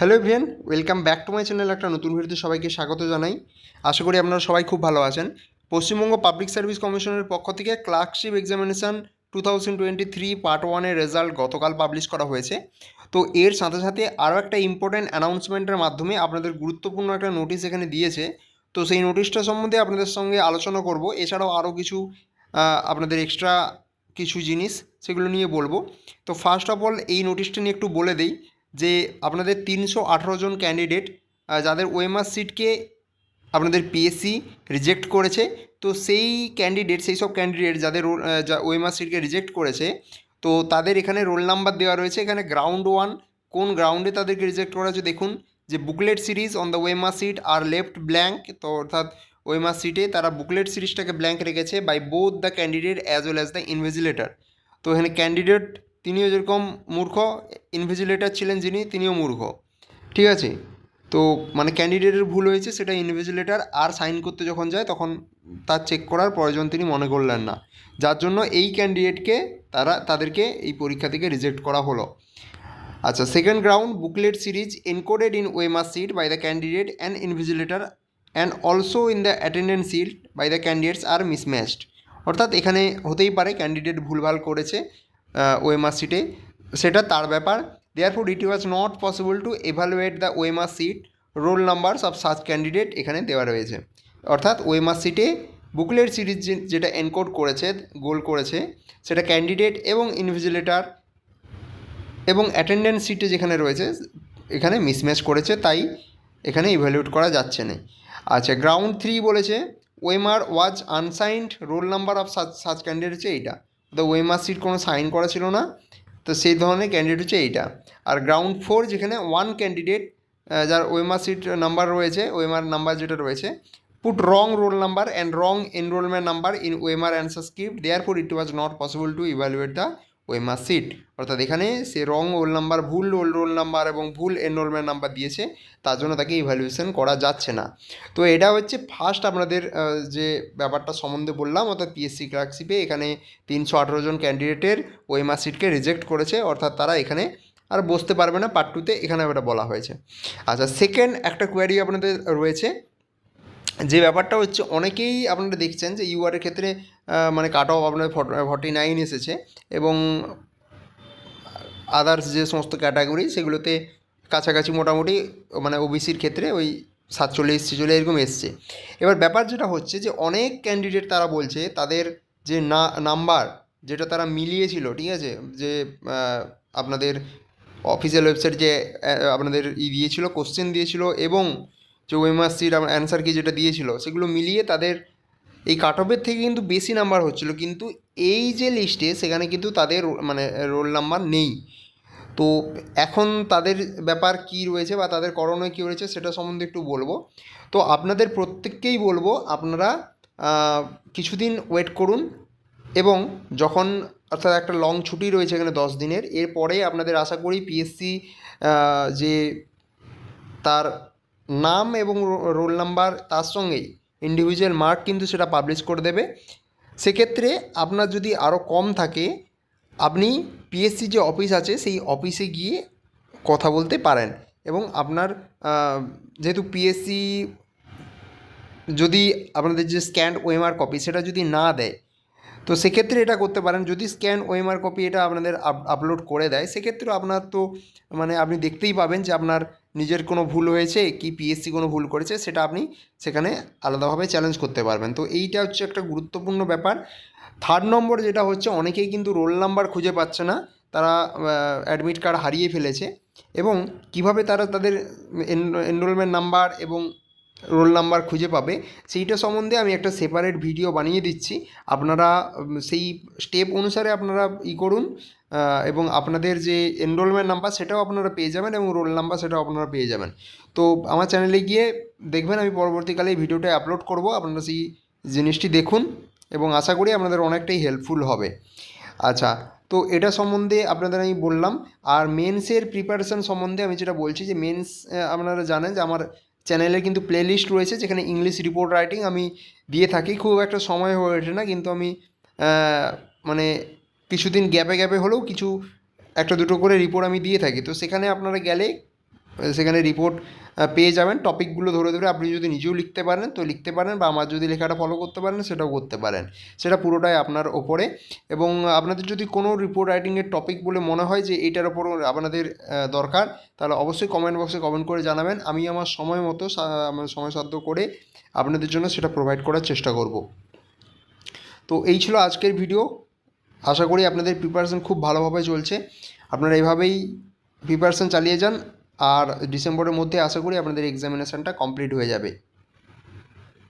Hello everyone welcome back to my channel, একটা নতুন ভিডিওতে সবাইকে স্বাগত জানাই। আশা করি আপনারা সবাই খুব ভালো আছেন। পশ্চিমবঙ্গ পাবলিক সার্ভিস কমিশনের পক্ষ থেকে clerkship examination two thousand twenty three part ওয়ানের রেজাল্ট গতকাল পাবলিশ করা হয়েছে। তো এর সাথে সাথে আরও একটা ইম্পর্ট্যান্ট অ্যানাউন্সমেন্টের মাধ্যমে আপনাদের গুরুত্বপূর্ণ একটা নোটিশ এখানে দিয়েছে। তো সেই নোটিশটা সম্বন্ধে আপনাদের সঙ্গে আলোচনা করব। এছাড়াও আরও কিছু আপনাদের এক্সট্রা কিছু জিনিস সেগুলো নিয়ে বলব। তো ফার্স্ট অফ অল এই নোটিশটা নিয়ে একটু বলে দিই। যে আপনাদের তিনশো আঠারো জন ক্যান্ডিডেট যাদের ওএমআর সিটকে আপনাদের পিএসসি রিজেক্ট করেছে, তো সেই ক্যান্ডিডেট সেই সব ক্যান্ডিডেট যাদের ওএমআর সিটকে রিজেক্ট করেছে, তো তাদের এখানে রোল নাম্বার দেওয়া রয়েছে। এখানে গ্রাউন্ড ওয়ান কোন গ্রাউন্ডে তাদেরকে রিজেক্ট করা হয়েছে দেখুন। যে booklet series on the OMR sheet are left blank তো অর্থাৎ ওয়েমার সিটে তারা বুকলেট সিরিজটাকে ব্ল্যাঙ্ক রেখেছে by both the candidate as well as the invigilator তো এখানে ক্যান্ডিডেট তিনিও যেরকম মূর্খ ইনভিজিলেটর ছিলেন যিনি, তিনিও মূর্খ। ঠিক আছে? তো মানে ক্যান্ডিডেটের ভুল হয়েছে, সেটা ইনভিজিলেটার আর সাইন করতে যখন যায়, তখন তার চেক করার প্রয়োজন তিনি মনে করলেন না। যার জন্য এই ক্যান্ডিডেটকে তারা, তাদেরকে এই পরীক্ষা থেকে রিজেক্ট করা হলো। আচ্ছা second ground booklet series encoded in OMR sheet by the candidate and invigilator and also in the attendance sheet by the candidates are mismatched অর্থাৎ এখানে হতেই পারে ক্যান্ডিডেট ভুলভাল করেছে ওয়েমার সিটে সেটা তার ব্যাপার। Therefore it was not possible to evaluate the OMR sheet roll numbers of such candidate এখানে দেওয়া রয়েছে। অর্থাৎ ওয়েমার সিটে বুকলেট সিরিজ যেটা এনকোড করেছে, গোল করেছে, সেটা ক্যান্ডিডেট এবং ইনভিজিলেটার এবং অ্যাটেন্ডেন্স সিটে যেখানে রয়েছে, এখানে মিসম্যাচ করেছে, তাই এখানে ইভ্যালুয়েট করা যাচ্ছে না। আচ্ছা গ্রাউন্ড থ্রি বলেছে OMR was unsigned roll number of such such candidate হচ্ছে এইটা। তো ওয়েমার সিট কোনো সাইন করা ছিল না। তো সেই ধরনের ক্যান্ডিডেট হচ্ছে এইটা। আর গ্রাউন্ড ফোর যেখানে ওয়ান ক্যান্ডিডেট যার ওয়েমার সিট নাম্বার রয়েছে ওয়েমার নাম্বার যেটা রয়েছে put wrong roll number and wrong enrolment number in OMR answer script therefore it was not possible to evaluate OMR sheet অর্থাৎ এখানে সে রং রোল নাম্বার ভুল roll roll number এবং ভুল enrolment number দিয়েছে, তার জন্য তাকে ইভ্যালুয়েশন করা যাচ্ছে না। তো এটা হচ্ছে ফার্স্ট আপনাদের যে ব্যাপারটা সম্বন্ধে বললাম, অর্থাৎ পিএসসি ক্লার্কশিপে এখানে তিনশো আঠেরো জন ক্যান্ডিডেটের ওয়েমার সিটকে রিজেক্ট করেছে, অর্থাৎ তারা এখানে আর বসতে পারবে না পার্ট টুতে এখানে এটা বলা হয়েছে। আচ্ছা সেকেন্ড একটা কোয়ারি আপনাদের রয়েছে যে ব্যাপারটা হচ্ছে অনেকেই আপনারা দেখছেন যে ইউআরের ক্ষেত্রে মানে কাট অফ আপনার ফর্টি নাইন এসেছে এবং আদার্স যে সমস্ত ক্যাটাগরি সেগুলোতে কাছাকাছি মোটামুটি মানে ওবিসির ক্ষেত্রে ওই সাতচল্লিশ ছেচল্লিশ এরকম এসছে। এবার ব্যাপার যেটা হচ্ছে যে অনেক ক্যান্ডিডেট তারা বলছে তাদের যে না নাম্বার যেটা তারা মিলিয়েছিল, ঠিক আছে? যে আপনাদের অফিসিয়াল ওয়েবসাইট যে আপনাদের ই দিয়েছিল কোশ্চেন দিয়েছিল এবং যে ওয়েমার সিট অ্যান্সার কি যেটা দিয়েছিল, সেগুলো মিলিয়ে তাদের এই কাট অফের থেকে কিন্তু বেশি নাম্বার হচ্ছিল। কিন্তু এই যে লিস্টে সেখানে কিন্তু তাদের মানে রোল নাম্বার নেই। তো এখন তাদের ব্যাপার কি রয়েছে বা তাদের করণীয় কী রয়েছে সেটা সম্বন্ধে একটু বলব। তো আপনাদের প্রত্যেককেই বলব আপনারা কিছুদিন ওয়েট করুন এবং যখন অর্থাৎ একটা লং ছুটি রয়েছে এখানে দশ দিনের, এরপরে আপনাদের আশা করি পিএসসি যে তার নাম এবং রোল নাম্বার তার সঙ্গেই ইন্ডিভিজুয়াল মার্ক কিন্তু সেটা পাবলিশ করে দেবে। সেক্ষেত্রে আপনার যদি আরও কম থাকে, আপনি পিএসসি যে অফিস আছে, সেই অফিসে গিয়ে কথা বলতে পারেন এবং আপনার যেহেতু পিএসসি যদি আপনাদের যে স্ক্যান্ড ওএমআর কপি সেটা যদি না দেয়, তো সেক্ষেত্রে এটা করতে পারেন। যদি স্ক্যান ওএমআর কপি এটা আপনাদের আপলোড করে দেয় সেক্ষেত্রে আপনার তো মানে আপনি দেখতেই পাবেন যে আপনার নিজের কোনো ভুল হয়েছে, কি পিএসসি কোনো ভুল করেছে, সেটা আপনি সেখানে আলাদাভাবে চ্যালেঞ্জ করতে পারবেন। তো এইটা হচ্ছে একটা গুরুত্বপূর্ণ ব্যাপার। থার্ড নম্বর যেটা হচ্ছে, অনেকেই কিন্তু রোল নাম্বার খুঁজে পাচ্ছে না। তারা অ্যাডমিট কার্ড হারিয়ে ফেলেছে এবং কীভাবে তারা তাদের এনরোলমেন্ট নাম্বার এবং রোল নাম্বার খুঁজে পাবে, সেইটা সম্বন্ধে আমি একটা সেপারেট ভিডিও বানিয়ে দিচ্ছি। আপনারা সেই স্টেপ অনুসারে আপনারা ই করুন। এবং আপনাদের যে এনরোলমেন্ট নাম্বার সেটাও আপনারা পেয়ে যাবেন এবং রোল নাম্বার সেটাও আপনারা পেয়ে যাবেন। তো আমার চ্যানেলে গিয়ে দেখবেন আমি পরবর্তীকালে এই ভিডিওটা আপলোড করব, আপনারা সেই জিনিসটি দেখুন এবং আশা করি আপনাদের অনেকটাই হেল্পফুল হবে। আচ্ছা তো এটা সম্বন্ধে আপনাদের আমি বললাম, আর মেন্সের প্রিপারেশন সম্বন্ধে আমি যেটা বলছি যে মেন্স আপনারা জানেন যে আমার চ্যানেলে কিন্তু প্লে লিস্ট রয়েছে যেখানে ইংলিশ রিপোর্ট রাইটিং আমি দিয়ে থাকি। খুব একটা সময় হয়ে ওঠে না, কিন্তু আমি মানে কিছুদিন গ্যাপে গ্যাপে হলেও কিছু একটা দুটো করে রিপোর্ট আমি দিয়ে থাকি। তো সেখানে আপনারা গেলে, সেখানে রিপোর্ট পেয়ে যাবেন। টপিকগুলো ধরে ধরে আপনি যদি নিজেও লিখতে পারেন, তো লিখতে পারেন বা আমার যদি লেখাটা ফলো করতে পারেন, সেটাও করতে পারেন। সেটা পুরোটাই আপনার ওপরে। এবং আপনাদের যদি কোনো রিপোর্ট রাইটিংয়ের টপিক বলে মনে হয় যে এটার ওপর আপনাদের দরকার, তাহলে অবশ্যই কমেন্ট বক্সে কমেন্ট করে জানাবেন। আমি আমার সময় মতো সময় সাধ্য করে আপনাদের জন্য সেটা প্রোভাইড করার চেষ্টা করব। তো এই ছিল আজকের ভিডিও আশা করি আপনাদের প্রিপারেশন খুব ভালোভাবে চলছে। আপনারা এভাবেই প্রিপারেশন চালিয়ে যান, আর ডিসেম্বরের মধ্যে আশা করি আপনাদের এক্সামিনেশানটা কমপ্লিট হয়ে যাবে।